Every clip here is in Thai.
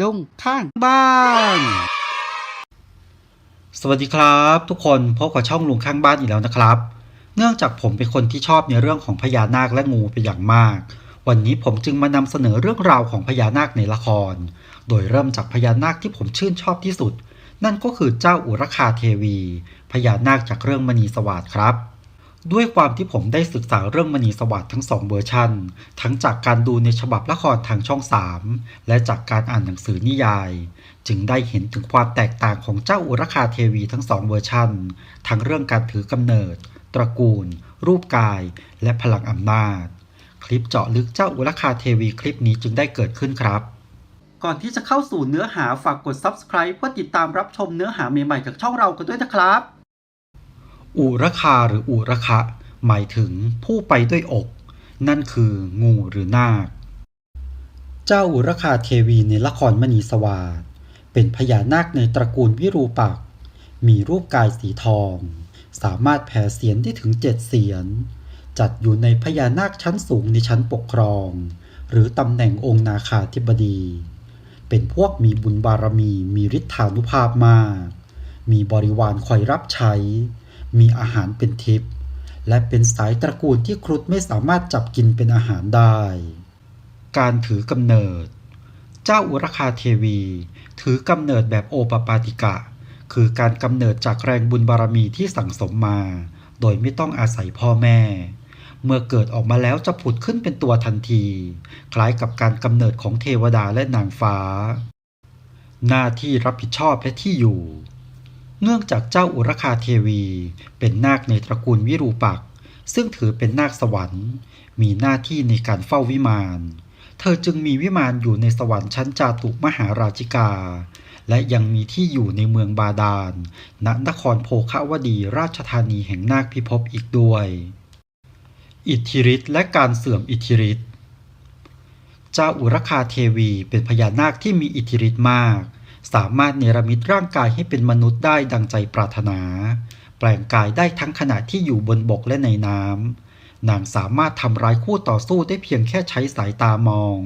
ลุงข้างบ้าน สวัสดีครับ ทุกคนพบกับช่องลุงข้างบ้านอีกแล้วนะครับ เนื่องจากผมเป็นคนที่ชอบในเรื่องของพญานาคและงูเป็นอย่างมาก วันนี้ผมจึงมานำเสนอเรื่องราวของพญานาคในละคร โดยเริ่มจากพญานาคที่ผมชื่นชอบที่สุด นั่นก็คือเจ้าอุรคาเทวี พญานาคจากเรื่องมณีสวัสดครับ ด้วยความที่ผมได้ศึกษาเรื่องมณีสวัสด์ทั้งสองเวอร์ชันทั้งจากการดูในฉบับละครทางช่อง 3 และจากการอ่านหนังสือนิยาย จึงได้เห็นถึงความแตกต่างของเจ้าอุรคาเทวีทั้งสองเวอร์ชันทั้งเรื่องการถือกำเนิด ตระกูล รูปกาย และพลังอำนาจ คลิปเจาะลึกเจ้าอุรคาเทวีคลิปนี้จึงได้เกิดขึ้นครับก่อนที่จะเข้าสู่เนื้อหาฝากกด subscribe เพื่อติดตามรับชมเนื้อหาใหม่ๆจากช่องเรากันด้วยนะครับ อุรคาหรืออุรคะ หมายถึงผู้ไปด้วยอก นั่นคืองูหรือนาค เจ้าอุรคาเทวีในละครมณีสวาสดเป็นพญานาคในตระกูลวิรูปักษ์มีรูปกายสีทอง สามารถแผ่เสียนได้ถึงเจ็ดเสียน จัดอยู่ในพญานาคชั้นสูงในชั้นปกครอง หรือตำแหน่งองค์นาคาธิบดี เป็นพวกมีบุญบารมีมีฤทธานุภาพมาก มีบริวารคอยรับใช้ มีอาหารเป็นทิพย์และเป็นสายตระกูลที่ครุฑไม่สามารถจับกินเป็นอาหารได้ การถือกำเนิด เจ้าอุรคาเทวี ถือกำเนิดแบบโอปปาติกะ คือการกำเนิดจากแรงบุญบารมีที่สั่งสมมา โดยไม่ต้องอาศัยพ่อแม่ เมื่อเกิดออกมาแล้วจะผุดขึ้นเป็นตัวทันที คล้ายกับการกำเนิดของเทวดาและนางฟ้า หน้าที่รับผิดชอบและที่อยู่ เนื่องจากเจ้าอุรคาเทวี เป็นนาคในตระกูลวิรูปักษ์ซึ่งถือเป็นนาคสวรรค์ มีหน้าที่ในการเฝ้าวิมาน เธอจึงมีวิมานอยู่ในสวรรค์ชั้นจาตุมหาราชิกา และยังมีที่อยู่ในเมืองบาดาล ณ นครโพคาวดีราชธานีแห่งนาคพิภพอีกด้วย อิทธิฤทธิ์และการเสื่อมอิทธิฤทธิ์ เจ้าอุรคาเทวีเป็นพญานาคที่มีอิทธิฤทธิ์มาก สามารถเนรมิตร่างกายให้เป็นมนุษย์ได้ดังใจปรารถนา แปลงกายได้ทั้งขณะที่อยู่บนบกและในน้ำนางสามารถทำร้ายคู่ต่อสู้ได้เพียงแค่ใช้สายตามอง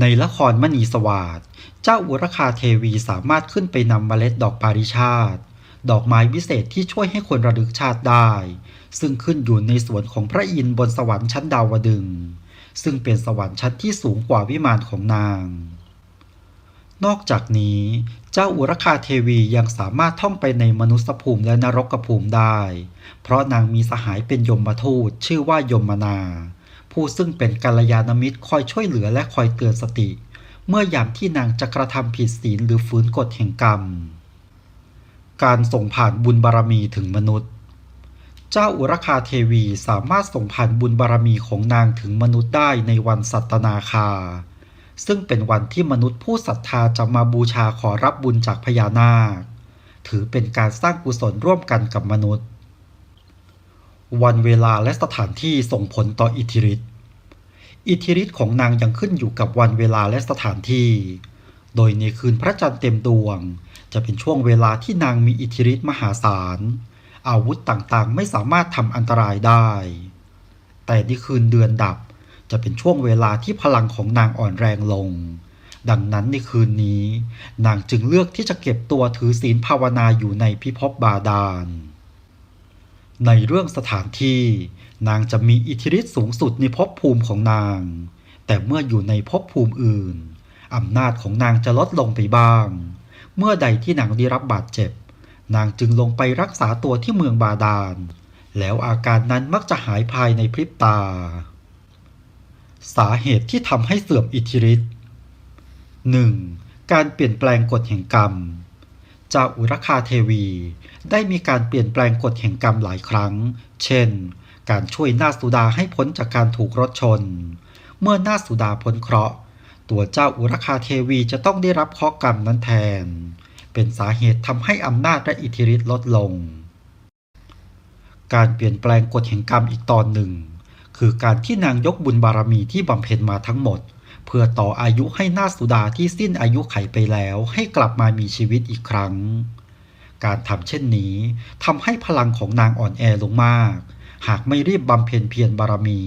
ในละครมณีสวัสดเจ้าอุรคาเทวีสามารถขึ้นไปนำเมล็ดดอกปาริชาตดอกไม้วิเศษที่ช่วยให้คนระลึกชาติได้ ซึ่งขึ้นอยู่ในสวนของพระอินทร์บนสวรรค์ชั้นดาวดึง ซึ่งเป็นสวรรค์ชั้นที่สูงกว่าวิมานของนาง นอกจากนี้ เจ้าอุรคาเทวียังสามารถท่องไปในมนุษยภูมิและนรกภูมิได้ เพราะนางมีสหายเป็นยมทูตชื่อว่ายมนา ผู้ซึ่งเป็นกัลยาณมิตรคอยช่วยเหลือและคอยเตือนสติ เมื่อยามที่นางจะกระทำผิดศีลหรือฝืนกฎแห่งกรรม การส่งผ่านบุญบารมีถึงมนุษย์ เจ้าอุรคาเทวีสามารถส่งผ่านบุญบารมีของนางถึงมนุษย์ได้ในวันสัตนาคา ซึ่งเป็นวันที่มนุษย์ผู้ศรัทธาจะมาบูชาขอรับบุญจากพญานาค ถือเป็นการสร้างกุศลร่วมกันกับมนุษย์ วันเวลาและสถานที่ส่งผลต่ออิทธิฤทธิ์อิทธิฤทธิ์ของนางยังขึ้นอยู่กับวันเวลาและสถานที่ โดยในคืนพระจันทร์เต็มดวง จะเป็นช่วงเวลาที่นางมีอิทธิฤทธิ์มหาศาล อาวุธต่างๆ ไม่สามารถทำอันตรายได้ แต่ในคืนเดือนดับ จะเป็นช่วงเวลาที่พลังของนางอ่อนแรงลง ดังนั้นในคืนนี้ นางจึงเลือกที่จะเก็บตัวถือศีลภาวนาอยู่ในพิภพบาดาล ในเรื่องสถานที่ นางจะมีอิทธิฤทธิ์สูงสุดในภพภูมิของนาง แต่เมื่ออยู่ในภพภูมิอื่นอำนาจของนางจะลดลงไปบ้าง เมื่อใดที่นางได้รับบาดเจ็บ นางจึงลงไปรักษาตัวที่เมืองบาดาล แล้วอาการนั้นมักจะหายภายในพริบตา สาเหตุที่ทำให้เสื่อมอิทธิฤทธิ์ 1. การเปลี่ยนแปลงกฎแห่งกรรมเจ้าอุรคาเทวี ได้มีการเปลี่ยนแปลงกฎแห่งกรรมหลายครั้ง เช่น การช่วยนาสุดาให้พ้นจากการถูกรถชน เมื่อนาสุดาพ้นเคราะห์ ตัวเจ้าอุรคาเทวีจะต้องได้รับเคราะกรรมนั้นแทน เป็นสาเหตุทำให้อำนาจและอิทธิฤทธิ์ลดลง การเปลี่ยนแปลงกฎแห่งกรรมอีกตอนหนึ่ง คือการที่นางยกบุญบารมีที่บำเพ็ญมาทั้งหมด เพื่อต่ออายุให้นาสุดาที่สิ้นอายุไขไปแล้วให้กลับมามีชีวิตอีกครั้ง การทำเช่นนี้ทำให้พลังของนางอ่อนแอลงมาก หากไม่รีบบำเพ็ญเพียรบารมี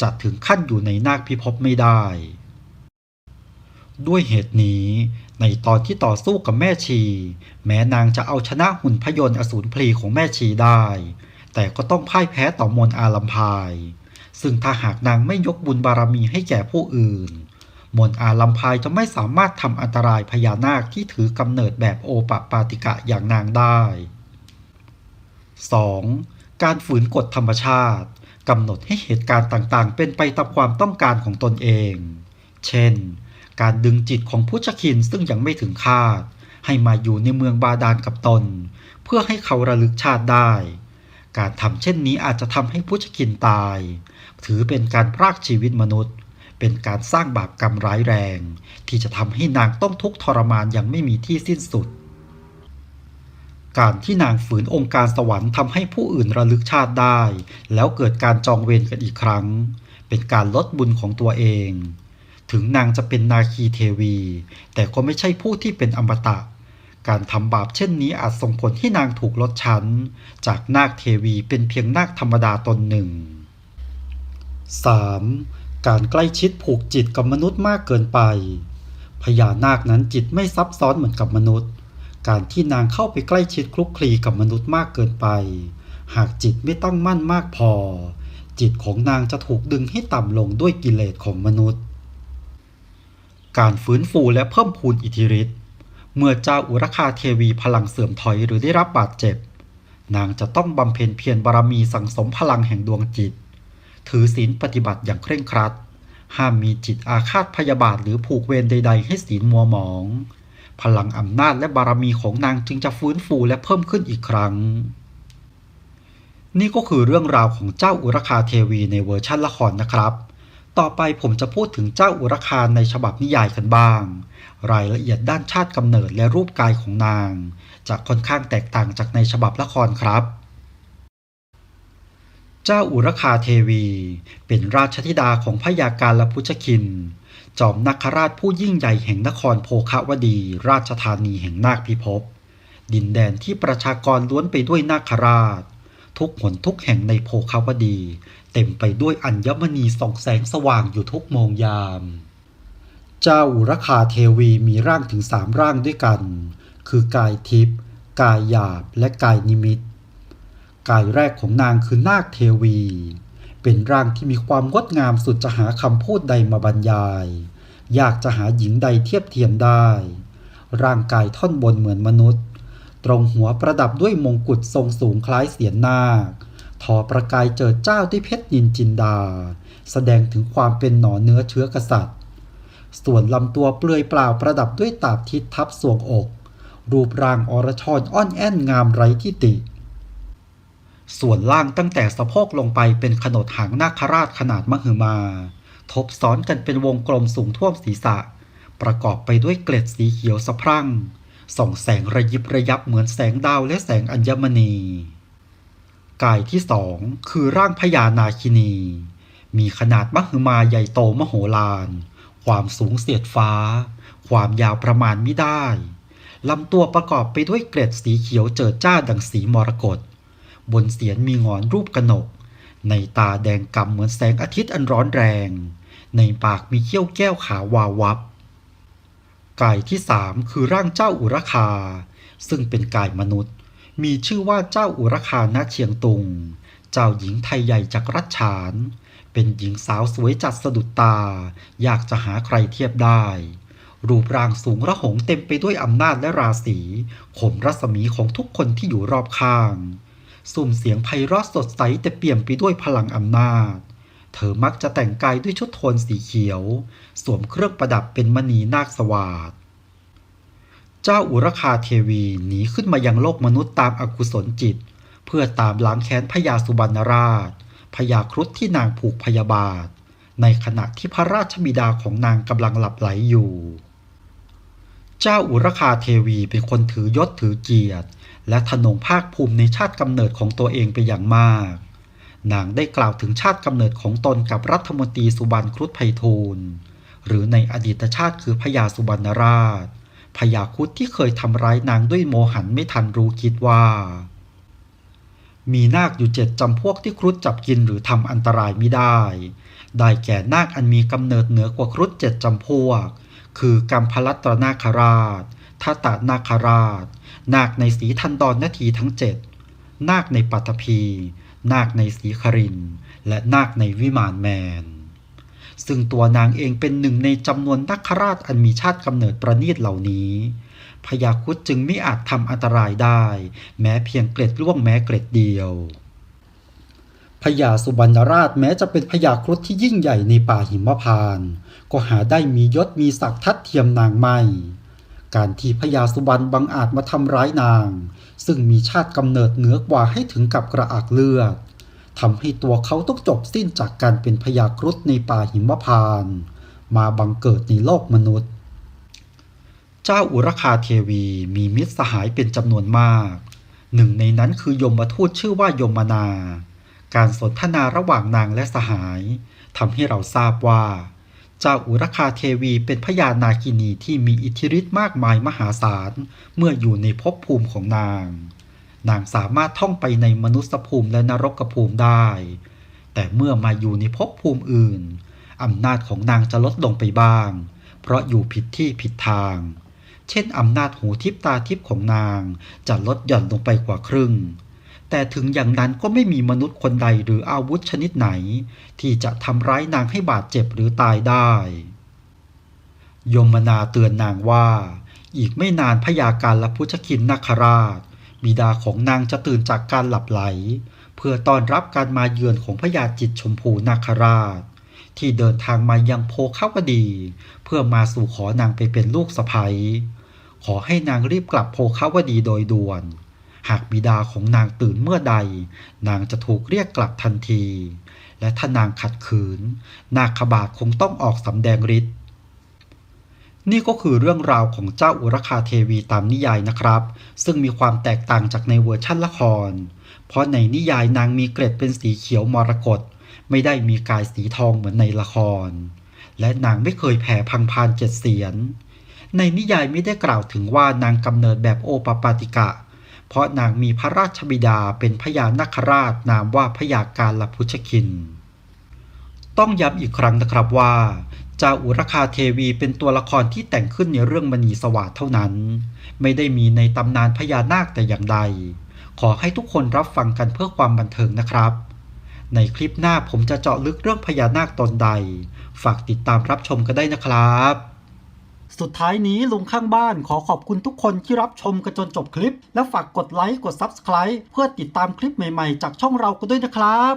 จะถึงขั้นอยู่ในนาคพิภพไม่ได้ ด้วยเหตุนี้ในตอนที่ต่อสู้กับแม่ชี แม้นางจะเอาชนะหุ่นพยนต์อสูรพลีของแม่ชีได้ แต่ก็ต้องพ่ายแพ้ต่อมนต์อาลัมพาย ซึ่งถ้าหากนางไม่ยกบุญบารมีให้แก่ผู้อื่น มนอาลัมพายจะไม่สามารถทำอันตรายพญานาคที่ถือกำเนิดแบบโอปปาติกะอย่างนางได้ 2. การฝืนกฎธรรมชาติกำหนดให้เหตุการณ์ต่างๆ เป็นไปตามความต้องการของตนเอง เช่น การดึงจิตของผู้ชคินซึ่งยังไม่ถึงคาด ให้มาอยู่ในเมืองบาดาลกับตน เพื่อให้เขาระลึกชาติได้ การทำเช่นนี้อาจจะทำให้ผู้ชคินตาย ถือเป็นการพรากชีวิตมนุษย์ เป็นการสร้างบาปกรรมร้ายแรง ที่จะทำให้นางต้องทุกข์ทรมานอย่างไม่มีที่สิ้นสุด การที่นางฝืนองค์การสวรรค์ทำให้ผู้อื่นระลึกชาติได้ แล้วเกิดการจองเวรกันอีกครั้ง เป็นการลดบุญของตัวเอง ถึงนางจะเป็นนาคีเทวี แต่ก็ไม่ใช่ผู้ที่เป็นอมตะ การทำบาปเช่นนี้อาจส่งผลให้นางถูกลดชั้น จากนาคเทวีเป็นเพียงนาคธรรมดาตนหนึ่ง 3. การใกล้ชิดผูกจิตกับมนุษย์มากเกินไป พญานาคนั้นจิตไม่ซับซ้อนเหมือนกับมนุษย์ การที่นางเข้าไปใกล้ชิดคลุกคลีกับมนุษย์มากเกินไป หากจิตไม่ตั้งมั่นมากพอ จิตของนางจะถูกดึงให้ต่ำลงด้วยกิเลสของมนุษย์ การฟื้นฟูและเพิ่มพูนอิทธิฤทธิ์ เมื่อเจ้าอุรคาเทวีพลังเสื่อมถอยหรือได้รับบาดเจ็บ นางจะต้องบำเพ็ญเพียรบารมีสังสมพลังแห่งดวงจิต ถือศีลปฏิบัติอย่างเคร่งครัด ห้ามมีจิตอาฆาตพยาบาทหรือผูกเวรใด ๆ ให้ศีลมัวหมอง พลังอำนาจและบารมีของนางจึงจะฟื้นฟูและเพิ่มขึ้นอีกครั้ง นี่ก็คือเรื่องราวของเจ้าอุรคาเทวีในเวอร์ชั่นละครนะครับ ต่อไปผมจะพูดถึงเจ้าอุรคาในฉบับนิยายกันบ้าง รายละเอียดด้านชาติกำเนิดและรูปกายของนาง จะค่อนข้างแตกต่างจากในฉบับละครครับ เจ้าอุรคาเทวี เป็นราชธิดาของพยาการละพุชคิน จอมนาคราชผู้ยิ่งใหญ่แห่งนครโพคาวดี ราชธานีแห่งนาคพิภพ ดินแดนที่ประชากรล้วนไปด้วยนาคราช ทุกหนทุกแห่งในโพคาวดี เต็มไปด้วยอัญมณีส่องแสงสว่างอยู่ทุกโมงยาม เจ้าอุรคาเทวีมีร่างถึงสามร่างด้วยกัน คือกายทิพย์กายหยาบและกายนิมิต กายแรกของนางคือนาคเทวี เป็นร่างที่มีความงดงามสุดจะหาคำพูดใดมาบรรยาย อยากจะหาหญิงใดเทียบเทียมได้ ร่างกายท่อนบนเหมือนมนุษย์ ตรงหัวประดับด้วยมงกุฎทรงสูงคล้ายเสียนนาค ทอประกายเจิดเจ้าด้วยเพชรนินจินดา แสดงถึงความเป็นหนอเนื้อเชื้อกษัตริย์ ส่วนลำตัวเปลือยเปล่าประดับด้วยตาบทิศทับสวงอก รูปร่างอรชรอ้อนแอนงามไร้ที่ติ ส่วนล่างตั้งแต่สะโพกลงไปเป็นขนดหางนาคราชขนาดมหึมา ทบซ้อนกันเป็นวงกลมสูงท่วมศีรษะ ประกอบไปด้วยเกล็ดสีเขียวสะพรั่งส่องแสงระยิบระยับเหมือนแสงดาวและแสงอัญมณี กายที่สองคือร่างพญานาคินี มีขนาดมหึมาใหญ่โตมโหฬาร ความสูงเสียดฟ้า ความยาวประมาณไม่ได้ ลำตัวประกอบไปด้วยเกล็ดสีเขียวเจิดจ้าดังสีมรกต บนเสียนมีงอนรูปกนก ในตาแดงกำเหมือนแสงอาทิตย์อันร้อนแรง ในปากมีเขี้ยวแก้วขาวาววับ กายที่สามคือร่างเจ้าอุรคา ซึ่งเป็นกายมนุษย์ มีชื่อว่าเจ้าอุรคาณเชียงตุง เจ้าหญิงไทยใหญ่จากรัชฉาน เป็นหญิงสาวสวยจัดสะดุดตา อยากจะหาใครเทียบได้ รูปร่างสูงระหงเต็มไปด้วยอำนาจและราศีข่มรัศมีของทุกคนที่อยู่รอบข้างสุ่มเสียงไพเราะสดใสแต่เปี่ยมไปด้วยพลังอำนาจ เธอมักจะแต่งกายด้วยชุดโทนสีเขียว สวมเครื่องประดับเป็นมณีนาคสวาด เจ้าอุรคาเทวีหนีขึ้นมายังโลกมนุษย์ตามอากุศลจิต เพื่อตามล้างแค้นพญาสุบรรณราชพญาครุฑที่นางผูกพยาบาท ในขณะที่พระราชบิดาของนางกำลังหลับไหลอยู่ เจ้าอุรคาเทวีเป็นคนถือยศถือเกียรติ และทนงภาคภูมิในชาติกำเนิดของตัวเองเป็นอย่างมาก นางได้กล่าวถึงชาติกำเนิดของตนกับรัฐมนตรีสุบรรณครุฑไพฑูรย์หรือในอดีตชาติคือพญาสุบรรณราช พญาครุฑที่เคยทำร้ายนางด้วยโมหันไม่ทันรู้คิดว่า มีนาคอยู่เจ็ดจำพวกที่ครุฑจับกินหรือทำอันตรายไม่ได้ ได้แก่นาคอันมีกำเนิดเหนือกว่าครุฑเจ็ดจำพวก คือกัมพลัตตรนาคราชทัตตนาคราช นาคในสีทันดอนนาทีทั้งเจ็ดนาคในปัตภี นาคในสีคริน และนาคในวิมานแมน ซึ่งตัวนางเองเป็นหนึ่งในจำนวนนักคราชอันมีชาติกำเนิดประณีตเหล่านี้พญาคุดจึงไม่อาจทำอันตรายได้ แม้เพียงเกล็ดล่วงแม้เกล็ดเดียวพญาสุบรรณราชแม้จะเป็นพญาครุฑที่ยิ่งใหญ่ในป่าหิมพานต์ก็หาได้มียศมีศักดิ์ทัดเทียมนางไม่ การที่พญาสุบรรณบังอาจมาทำร้ายนาง ซึ่งมีชาติกำเนิดเหนือกว่าให้ถึงกับกระอักเลือด ทำให้ตัวเขาต้องจบสิ้นจากการเป็นพญาครุฑในป่าหิมพานต์มาบังเกิดในโลกมนุษย์ เจ้าอุรคาเทวีมีมิตรสหายเป็นจำนวนมาก หนึ่งในนั้นคือยมทูตชื่อว่ายมนา การสนทนาระหว่างนางและสหายทำให้เราทราบว่า เจ้าอุรคาเทวีเป็นพญานาคินีที่มีอิทธิฤทธิ์มากมายมหาศาลเมื่ออยู่ในภพภูมิของนาง นางสามารถท่องไปในมนุษยภูมิและนรกภูมิได้ แต่เมื่อมาอยู่ในภพภูมิอื่น อำนาจของนางจะลดลงไปบ้าง เพราะอยู่ผิดที่ผิดทาง เช่นอำนาจหูทิพตาทิพของนางจะลดหย่อนลงไปกว่าครึ่ง แต่ถึงอย่างนั้นก็ไม่มีมนุษย์คนใดหรืออาวุธชนิดไหน ที่จะทำร้ายนางให้บาดเจ็บหรือตายได้ ยมนาเตือนนางว่า อีกไม่นานพยาการและพุชคินนาคราช บิดาของนางจะตื่นจากการหลับไหล เพื่อต้อนรับการมาเยือนของพญาจิตชมพูนาคราช ที่เดินทางมายังโพเข้าวดี เพื่อมาสู่ขอนางไปเป็นลูกสะใภ้ขอให้นางรีบกลับโพเข้าวดีโดยด่วน หากบิดาของนางตื่นเมื่อใด นางจะถูกเรียกกลับทันที และถ้านางขัดขืน นาคบาทคงต้องออกสำแดงฤทธิ์ นี่ก็คือเรื่องราวของเจ้าอุรคาเทวีตามนิยายนะครับ ซึ่งมีความแตกต่างจากในเวอร์ชั่นละคร เพราะในนิยายนางมีเกร็ดเป็นสีเขียวมรกตไม่ได้มีกายสีทองเหมือนในละคร และนางไม่เคยแผ่พังพานเจ็ดเสียน ในนิยายไม่ได้กล่าวถึงว่านางกำเนิดแบบโอปปาติกะ เพราะนางมีพระราชบิดาเป็นพญานาคราชนามว่าพญาการลพุชคิน ต้องย้ำอีกครั้งนะครับว่า จาอุรคาเทวีเป็นตัวละครที่แต่งขึ้นในเรื่องมณีสวัสดเท่านั้น ไม่ได้มีในตำนานพญานาคแต่อย่างใด ขอให้ทุกคนรับฟังกันเพื่อความบันเทิงนะครับ ในคลิปหน้าผมจะเจาะลึกเรื่องพญานาคตนใด ฝากติดตามรับชมกันได้นะครับ สุดท้ายนี้ลุงข้างบ้านขอขอบคุณทุกคนที่รับชมกันจนจบคลิป และฝากกดไลค์กด Subscribe เพื่อติดตามคลิปใหม่ๆ จากช่องเรากันด้วยนะครับ